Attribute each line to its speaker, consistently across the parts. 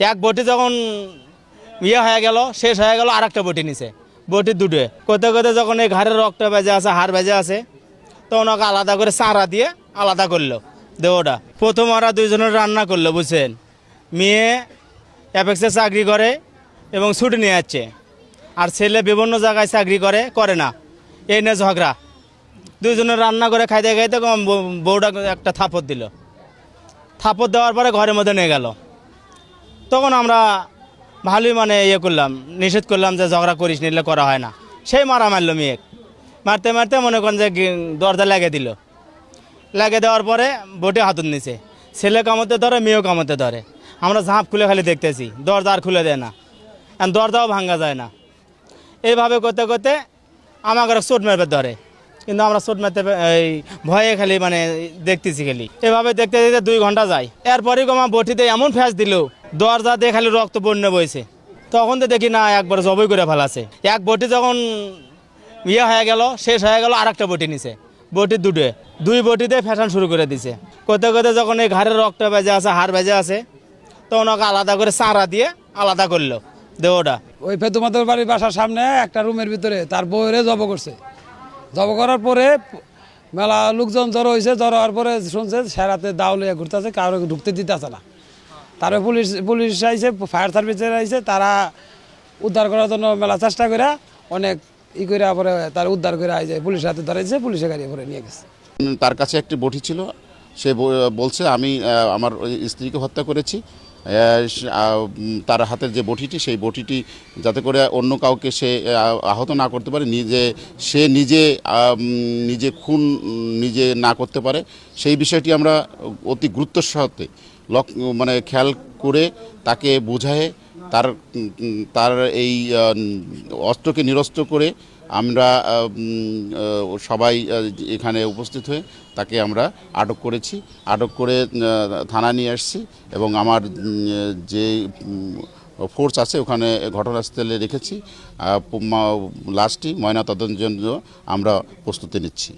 Speaker 1: এক বটি যখন ইয়ে হয়ে গেল, শেষ হয়ে গেল আর একটা বটি নিছে। বটি দুটো কোথাও কোথাও যখন এই ঘাড়ের রক্ত বেজে আছে, হাড় বেজে আছে, তখন ওকে আলাদা করে চারা দিয়ে আলাদা করল, দেহটা। প্রথম ওরা দুইজনের রান্না করল, বুঝছেন? মেয়ে অ্যাপেক্সে চাকরি করে এবং ছুটি নিয়ে যাচ্ছে আর ছেলে বিভিন্ন জায়গায় চাকরি করে করে না। এই নিয়ে ঝগড়া। দুইজনে রান্না করে খাইতে খাইতে বউটা একটা থাপড় দিল। থাপড় দেওয়ার পরে ঘরের মধ্যে নিয়ে গেল। তখন আমরা ভালোই মানে ইয়ে করলাম, নিষেধ করলাম যে ঝগড়া করিস নিলে করা হয় না। সেই মারা মারলো মেয়ে মারতে মারতে মনে করেন যে দরজা লাগিয়ে দিল। লাগিয়ে দেওয়ার পরে বটে হাতুর নিচে ছেলে কামতে ধরে, মেয়েও কামতে ধরে। আমরা ঝাঁপ খুলে খালি দেখতেছি, দরজা আর খুলে দেয় না। আর দরজাও ভাঙ্গা যায় না। এইভাবে করতে করতে আমাকে চোট মারবে ধরে। কিন্তু আমরা চোট মারতে এই ভয়ে খালি মানে দেখতেছি খালি। এভাবে দেখতে দেখতে দুই ঘণ্টা যায়। এরপরেই আমার বটিতে এমন ফ্যাস দিল দরজা দিয়ে খালি রক্ত বন্য বইছে। তখন তো দেখি না, একবার জবই করে ফেলাছে। এক বটি যখন ইয়ে হয়ে গেল, শেষ হয়ে গেল আর একটা বটি নিছে। বটি দুটো, দুই বটিতে ফ্যাশন শুরু করে দিছে। কোথাও কোথাও যখন এই ঘাড়ের রক্ত বেজে আছে, হাড় বেজে আছে, তখন ওকে আলাদা করে চারা দিয়ে আলাদা করল, দেহটা।
Speaker 2: ওই ফেতুমাদের বাড়ির বাসার সামনে একটা রুমের ভিতরে তার বউরে জব করছে। জব করার পরে মেলা লোকজন জড়ো হয়েছে জড়ো হওয়ার পরে শুনছে সেরাতে লিয়ে ঘুরতেছে, কারও ঢুকতে দিতেছে না। তারপরে পুলিশ পুলিশ আইসে ফায়ার সার্ভিসের আইসে তারা উদ্ধার করার জন্য মেলা চেষ্টা করে অনেক ই করে পরে তার উদ্ধার করে আইসে পুলিশের হাতে ধরেছে পুলিশে গাড়ি পরে নিয়ে গেছে।
Speaker 3: তার কাছে একটি বটি ছিল, সে বলছে, আমি আমার স্ত্রীকে হত্যা করেছি তার হাতের যে বটিটি, সেই বটিটি যাতে করে অন্য কাউকে সে আহত না করতে পারে, নিজে, সে নিজে নিজে খুন, নিজে না করতে পারে, সেই বিষয়টি আমরা অতি গুরুত্বের সাথে মানে খেয়াল করে তাকে বোঝায় তার তার এই অস্ত্রকে নিরস্ত করে আমরা সবাই এখানে উপস্থিত হয়ে তাকে আমরা আটক করেছি। আটক করে থানা নিয়ে আসছি এবং আমার যে ফোর্স আছে ওখানে ঘটনাস্থলে রেখেছি। লাশটি ময়নাতদন্তের জন্য আমরা প্রস্তুতি নিচ্ছি।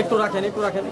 Speaker 4: একটু রাখেন একটু রাখেন।